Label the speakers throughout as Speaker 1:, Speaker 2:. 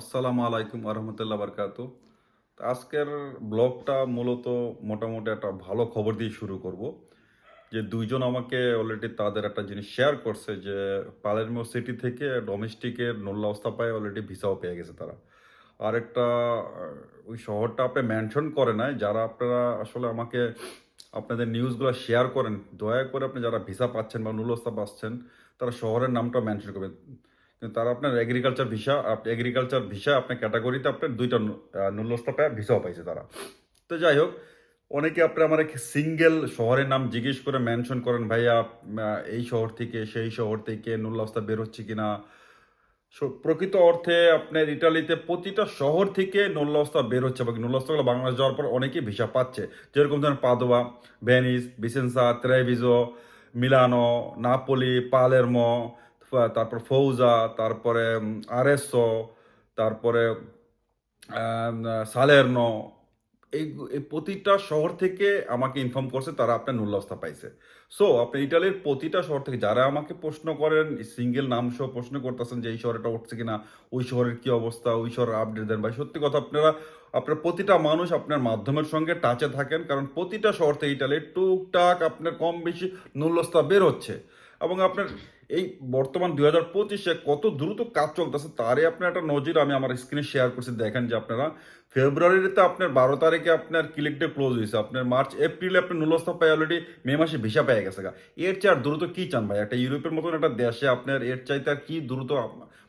Speaker 1: আসসালামু আলাইকুম আরহামতুল্লাহ বারকাতু আজকের ব্লগটা মূলত মোটামুটি একটা ভালো খবর দিয়ে শুরু করব। যে দুইজন আমাকে অলরেডি তাদের একটা জিনিস শেয়ার করছে যে পালেরমো সিটি থেকে ডোমেস্টিকের নোল্লা পায় অলরেডি ভিসাও পেয়ে গেছে তারা। আরেকটা আহ, ওই শহরটা আপনি মেনশন করে নাই যারা আপনারা আসলে আমাকে আপনাদের নিউজগুলো শেয়ার করেন দয়া করে আপনি যারা ভিসা পাচ্ছেন বা নুলস্তা পাচ্ছেন তারা শহরের নামটা মেনশন করবেন। কিন্তু তারা আপনার এগ্রিকালচার ভিসা আপনি এগ্রিকালচার ভিসা আপনার ক্যাটাগরিতে আপনার দুইটা নুলস্তা পায় ভিসাও পাইছে তারা। তো যাই হোক, অনেকে আপনি আমার এক সিঙ্গেল শহরের নাম জিজ্ঞেস করে মেনশন করেন, ভাইয়া এই শহর থেকে, সেই শহর থেকে নুল্লাস্তা বের হচ্ছে কিনা প্রকৃত অর্থে আপনার ইটালিতে প্রতিটা শহর থেকে নোল্লাস্তা বের হচ্ছে বা নোল্লাস্তাগুলো বাংলাদেশ যাওয়ার পর অনেকেই ভিসা পাচ্ছে। যেরকম ধরেন পাদোয়া, ভেনিস বিসেন্সা ত্রেভিজো, মিলানো, নাপোলি, পালেরমো তারপর ফৌজা, তারপরে আরেসো তারপরে সালেরনো, এই প্রতিটা শহর থেকে আমাকে ইনফর্ম করছে, তারা আপনার নুল্লাস্তা পাইছে। সো আপনি ইটালির প্রতিটা শহর থেকে যারা আমাকে প্রশ্ন করেন সিঙ্গেল নাম সহ প্রশ্ন করতেছেন যে এই শহরটা উঠছে কিনা, ওই শহরের কি অবস্থা, ওই শহরের আপডেট দেন ভাই। সত্যি কথা, আপনারা, আপনার প্রতিটা মানুষ আপনার মাধ্যমের সঙ্গে টাচে থাকেন, কারণ প্রতিটা শহর থেকে ইটালির টুকটাক আপনার কম বেশি নুল্লস্তা বের হচ্ছে। এবং আপনার এই বর্তমান দুই হাজার পঁচিশে কত দ্রুত কাজ চলতেছে তারই আপনার একটা নজির আমি আমার স্ক্রিনে শেয়ার করছি, দেখেন যে আপনারা। ফেব্রুয়ারিতে আপনার বারো তারিখে আপনার ক্লিক ডে ক্লোজ হয়েছে। আপনার মার্চ, এপ্রিলে আপনার নুলস্থা পায় অলরেডি মে মাসে ভিসা পেয়ে গেছে। এর চেয়ে আর দ্রুত কী চান ভাই? একটা ইউরোপের মতন একটা দেশে আপনার এর চাইতে আর কি দ্রুত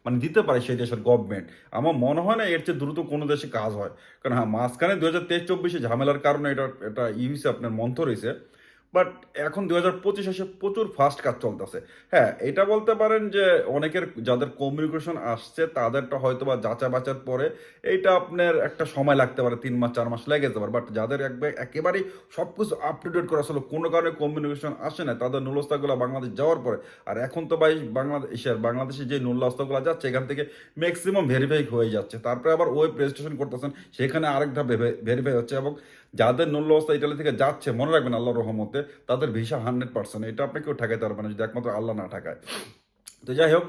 Speaker 1: মানে দিতে পারে সেই দেশের গভর্নমেন্ট আমার মনে হয় না এর চেয়ে দ্রুত কোনো দেশে কাজ হয়। কারণ হ্যাঁ মাঝখানে দু হাজার তেইশ, চব্বিশে ঝামেলার কারণে এটা এটা ই হয়েছে আপনার মন্থ হয়েছে। বাট এখন দু হাজার পঁচিশ এসে প্রচুর ফাস্ট কাজ চলতেছে। হ্যাঁ এটা বলতে পারেন যে অনেকের যাদের কমিউনিকেশন আসছে, তাদেরটা হয়তো বা যাচা বাচার পরে এইটা আপনার একটা সময় লাগতে পারে, তিন মাস, চার মাস লেগে যেতে পারে। বাট যাদের একবার একেবারেই সব কিছু আপ টু ডেট করা আসলে কোনো কারণে কমিউনিকেশন আসে না, তাদের নুলস্তাগুলো বাংলাদেশ যাওয়ার পরে। আর এখন তো ভাই বাংলাদেশের বাংলাদেশে যে নুল্লাস্তাগুলো যাচ্ছে, এখান থেকে ম্যাক্সিমাম ভেরিফাই হয়ে যাচ্ছে। তারপরে আবার ওয়েব রেজিস্ট্রেশন করতেছেন, সেখানে আরেক ধাপ ভেরিফাই হচ্ছে এবং যাদের নুল্ল অবস্থা ইটালি থেকে যাচ্ছে, মনে রাখবেন আল্লাহ রহমতে, তাদের ভিসা হান্ড্রেড পার্সেন্ট এটা আপনি কেউ ঠেকাইতে পারবেন না, যদি একমাত্র আল্লাহ না ঠেকায়। তো যাই হোক,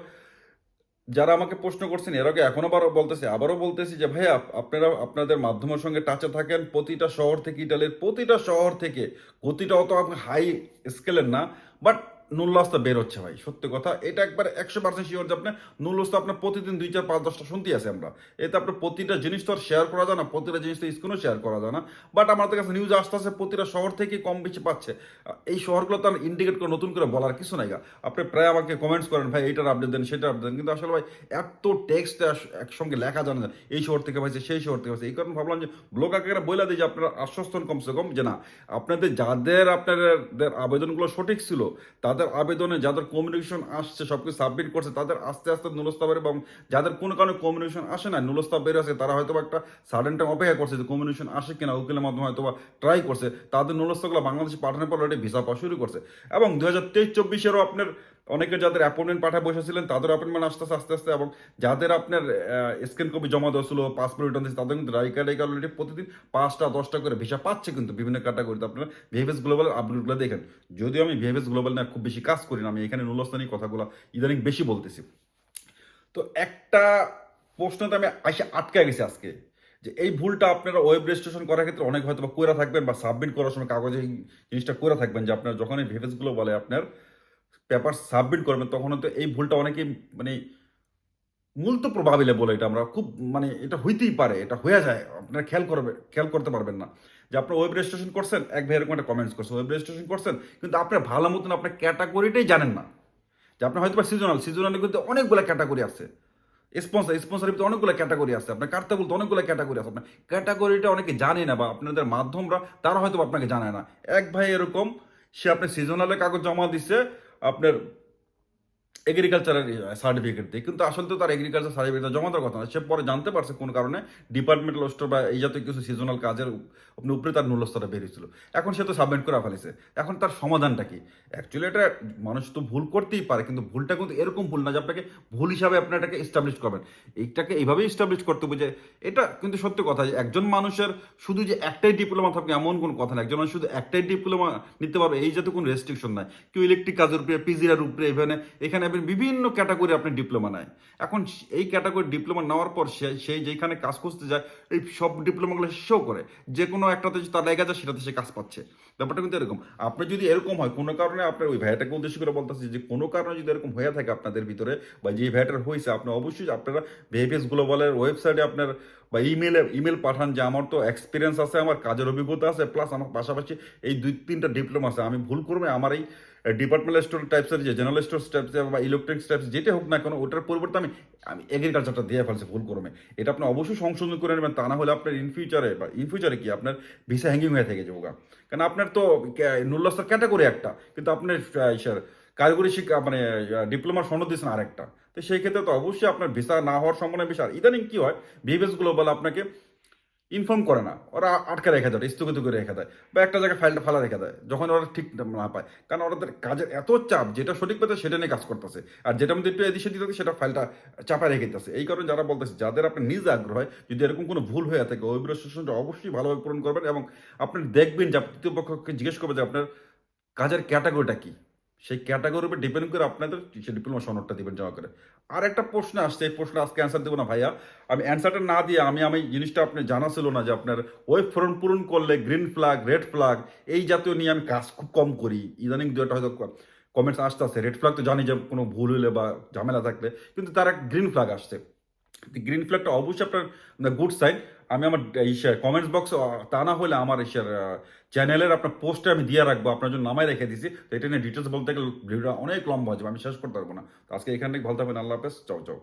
Speaker 1: যারা আমাকে প্রশ্ন করছেন, এর আগে এখনও আবার বলতেছি, আবারও বলতেছি যে, ভাইয়া, আপনারা, আপনাদের মাধ্যমের সঙ্গে টাচে থাকেন, প্রতিটা শহর থেকে ইটালির প্রতিটা শহর থেকে গতিটা অত হাই স্কেলের না বাট নুল্লাস্তা বের হচ্ছে ভাই, সত্যি কথা। এটা একবার একশো পার্সেন্ট শিওর যে আপনি নুল্লাস্তা আপনার প্রতিদিন দুই চার পাঁচ দশটা শুনতেই আছে আমরা। এতে আপনার প্রতিটা জিনিস তো আর শেয়ার করা যায় না, প্রতিটা জিনিস তো স্ক্রিনও শেয়ার করা যায় না। বাট আমাদের কাছে নিউজ আসতেছে, প্রতিটা শহর থেকে কম বেশি পাচ্ছে। এই শহরগুলো তো আমি ইন্ডিকেট করে, নতুন করে বলার কিছু নাই গা। আপনি প্রায় আমাকে কমেন্টস করেন, ভাই, এইটার আপডেট দেন, সেটার আপডেট দেন। কিন্তু আসলে ভাই, এত টেক্সট একসঙ্গে লেখা জানা যায় এই শহর থেকে পাইছে, সেই শহর থেকে পাইছে। এই কারণে ভাবলাম যে ব্লগ আকারে বলে দিই যে, আপনারা আশ্বস্ত কমসে কম। যে না, আপনাদের যাদের আপনাদের আবেদনগুলো সঠিক ছিল, তাদের আবেদনে, যাদের কমিউনিকেশন আসছে সব কিছু সাবমিট করছে, তাদের আস্তে আস্তে নুলস্তা বের এবং যাদের কোনো কারণে কমিউনিকেশন আসে না নুলস্তা বের আছে তারা হয়তো একটা সাডেন টাইম অপেক্ষা করছে যে কমিউনিকেশন আসে কিনা, উকিলের মাধ্যমে হয়তো বা ট্রাই করছে। তাদের নুলস্তাগুলো বাংলাদেশে পাঠানোর পর ভিসা পাওয়া শুরু করছে। এবং দু হাজার তেইশ, চব্বিশেরও আপনার অনেকে যাদের অ্যাপয়েন্টমেন্ট পাঠায় বসেছিলেন তাদের অ্যাপয়েন্টমেন্ট আসতেছে, আস্তে আস্তে এবং যাদের আপনার স্ক্যান কপি জমা দেওয়া পাসপোর্ট রিটার্ন দিচ্ছে তাদের কিন্তু রাইকা রাইকা অলরেডি প্রতিদিন পাঁচটা, দশটা করে ভিসা পাচ্ছে কিন্তু বিভিন্ন ক্যাটাগরিতে আপনারা ভিএফএস গ্লোবাল আপডেটগুলো দেখেন। যদিও আমি ভিএফএস গ্লোবাল না, খুব বেশি কাজ করি না, আমি এখানে নুলস্তানি কথাগুলো ইদানিং বেশি বলতেছি। তো একটা প্রশ্নতে আমি আসে আটকে গেছি আজকে, যে এই ভুলটা আপনারা ওয়েব রেজিস্ট্রেশন করার ক্ষেত্রে অনেক হয়তো বা কইরা থাকবেন বা সাবমিট করার সময় কাগজে জিনিসটা করে থাকবেন যে আপনার যখন এই ভিএফএসগুলো বলে আপনার পেপার সাবমিট করবেন তখন তো এই ভুলটা অনেকেই মানে মূল তো প্রভাবিলে বলে এটা আমরা, খুব মানে এটা হইতেই পারে, এটা হয়ে যায়, আপনারা খেয়াল করবে, খেয়াল করতে পারবেন না। যে আপনার ওয়েব রেজিস্ট্রেশন করছেন, এক ভাই এরকম একটা কমেন্টস করছেন ওয়েব রেজিস্ট্রেশন করছেন, কিন্তু আপনার ভালো মতন আপনার ক্যাটাগরিটাই জানেন না। যে আপনার হয়তো বা সিজনাল সিজনালের কিন্তু অনেকগুলো ক্যাটাগরি আছে। স্পন্সর স্পন্সরের ভিতরে অনেকগুলো ক্যাটাগরি আছে, আপনার কার্তা বলতে অনেকগুলো ক্যাটাগরি আছে, আপনার ক্যাটাগরিটা অনেকে জানে না বা আপনাদের মাধ্যমরা, তারা হয়তো আপনাকে জানায় না। এক ভাই এরকম, সে আপনার সিজনালের কাগজ জমা দিচ্ছে আপনার এগ্রিকালচারের সার্টিফিকেট দিয়ে। কিন্তু আসলে তো তার এগ্রিকালচার সার্টিফিকেট জমা দেওয়ার কথা না। সে পরে জানতে পারছে কোন কারণে ডিপার্টমেন্টাল স্টোর বা এই জাতীয় কিছু সিজনাল কাজের আপনি উপরে তার নুলস্তরটা বেরিয়েছিল এখন সে তো সাবমিট করে ফেলেছে। এখন তার সমাধানটা কি? অ্যাকচুয়ালি এটা মানুষ তো ভুল করতেই পারে, কিন্তু ভুলটা কিন্তু এরকম ভুল না যে আপনাকে ভুল হিসাবে আপনি এটাকে এস্টাবলিশ করবেন। এইটাকে এইভাবেই এস্টাবলিশ করতে হবে যে এটা কিন্তু সত্যি কথা যে একজন মানুষের শুধু যে একটাই ডিপ্লোমা থাকবে এমন কোনো কথা না। একজন মানুষ শুধু একটাই ডিপ্লোমা নিতে পারবে, এই যাতে কোনো রেস্ট্রিকশন নাই। কেউ ইলেকট্রিক কাজের উপরে পিজিরার উপরে এখানে এখানে আপনি বিভিন্ন ক্যাটাগরি আপনি ডিপ্লোমা নেয়। এখন এই ক্যাটাগরি ডিপ্লোমা নেওয়ার পর সে সেই যেখানে কাজ খুঁজতে যায়, এই সব ডিপ্লোমাগুলো শো করে। যে কোনো একটাতে তার লেগে যায়, সেটাতে সে কাজ পাচ্ছে। ব্যাপারটা কিন্তু এরকম। আপনি যদি এরকম হয়, কোনো কারণে আপনার ওই ভাইয়াটাকে উদ্দেশ্য করে বলতেছি যে, কোনো কারণে যদি এরকম হয়ে থাকে আপনাদের ভিতরে, বা যে ভাইয়াটার হয়েছে আপনি অবশ্যই আপনারা ভিএফএস গ্লোবালের ওয়েবসাইটে আপনার, বা ইমেলে ইমেল পাঠান যে, আমার তো এক্সপিরিয়েন্স আছে, আমার কাজের অভিজ্ঞতা আছে প্লাস আমার পাশাপাশি এই দুই তিনটা ডিপ্লোমা আছে। আমি ভুল করবে আমার এই ডিপার্টমেন্টাল স্টোর টাইপসের যে জেনারেল স্টোর টাইপস বা ইলেকট্রিক টাইপস যেটা হোক না কেন, ওটার পরিবর্তে আমি আমি এগ্রিকালচারটা দিয়ে ফেলছি ভুল করবে এটা আপনি অবশ্যই সংশোধন করে নেবেন, তা না হলে আপনার ইন ফিউচারে বা ইন ফিউচারে কি আপনার ভিসা হ্যাঙ্গিং হয়ে থেকে যাব। কারণ আপনার তো নুল্লাস্তার ক্যাটাগরি একটা, কিন্তু আপনার ইসের কারিগরি শিক্ষা মানে ডিপ্লোমার সনদ দিয়েছেন আরেকটা। তো সেই ক্ষেত্রে তো অবশ্যই আপনার ভিসা না হওয়ার সম্ভাবনা বেশি। আর ইদানিং কি হয় বিহেভিয়ার্স গ্লোবাল আপনাকে ইনফর্ম করে না। ওরা আটকে রেখে দেয়, স্থগিত করে রেখে দেয় বা একটা জায়গায় ফাইলটা ফালা রেখে দেয়, যখন ওরা ঠিক না পায়। কারণ ওদের কাজের এত চাপ, যেটা সঠিক পেতে সেটা নিয়ে কাজ করতেছে। আর যেটা মধ্যে একটু এদিকে দিতে সেটা ফাইলটা চাপায় রেখে দিতেছে। এই কারণে যারা বলতেছে, যাদের আপনার নিজ আগ্রহ হয় যদি এরকম কোনো ভুল হয়ে থাকে, ওই রেজিস্ট্রেশনটা অবশ্যই ভালোভাবে পূরণ করবেন এবং আপনি দেখবেন যে তৃতীয় পক্ষকে জিজ্ঞেস করবে যে আপনার কাজের ক্যাটাগরিটা কি। সেই ক্যাটাগরির উপর ডিপেন্ড করে আপনাদের সেই ডিপ্লোমা সনদটা দিবেন জমা করে। আর একটা প্রশ্ন আসছে, এই প্রশ্ন আজকে অ্যান্সার দেবো না ভাইয়া। আমি অ্যান্সারটা না দিয়ে আমি আমি জিনিসটা আপনি জানা ছিল না যে আপনার ওয়েব ফর্ম পূরণ করলে গ্রিন ফ্ল্যাগ রেড ফ্ল্যাগ এই জাতীয় নিয়ে আমি কাজ খুব কম করি। ইদানিং দুটা হয়তো কমেন্টস আসতে আসছে রেড ফ্ল্যাগ তো জানি যে কোনো ভুল হলে বা ঝামেলা থাকলে, কিন্তু তার এক গ্রিন ফ্ল্যাগ আসছে। গ্রিন ফ্ল্যাগটা অবশ্যই আপনার গুড সাইন আমি আমার কমেন্টস বক্স তা না হলে আমার চ্যানেলের আপনার পোস্টে আমি দিয়ে রাখব, আপনার জন্য নামাই রেখে দিছি। তো এটা নিয়ে ডিটেলস বলতে গেলে ভিডিওটা অনেক লম্বা হয়ে যাবে, আমি শেষ করতে পারব না। তো আজকে এখানে ভালো থাকবেন, আল্লাহ হাফেজ, চাও চাও।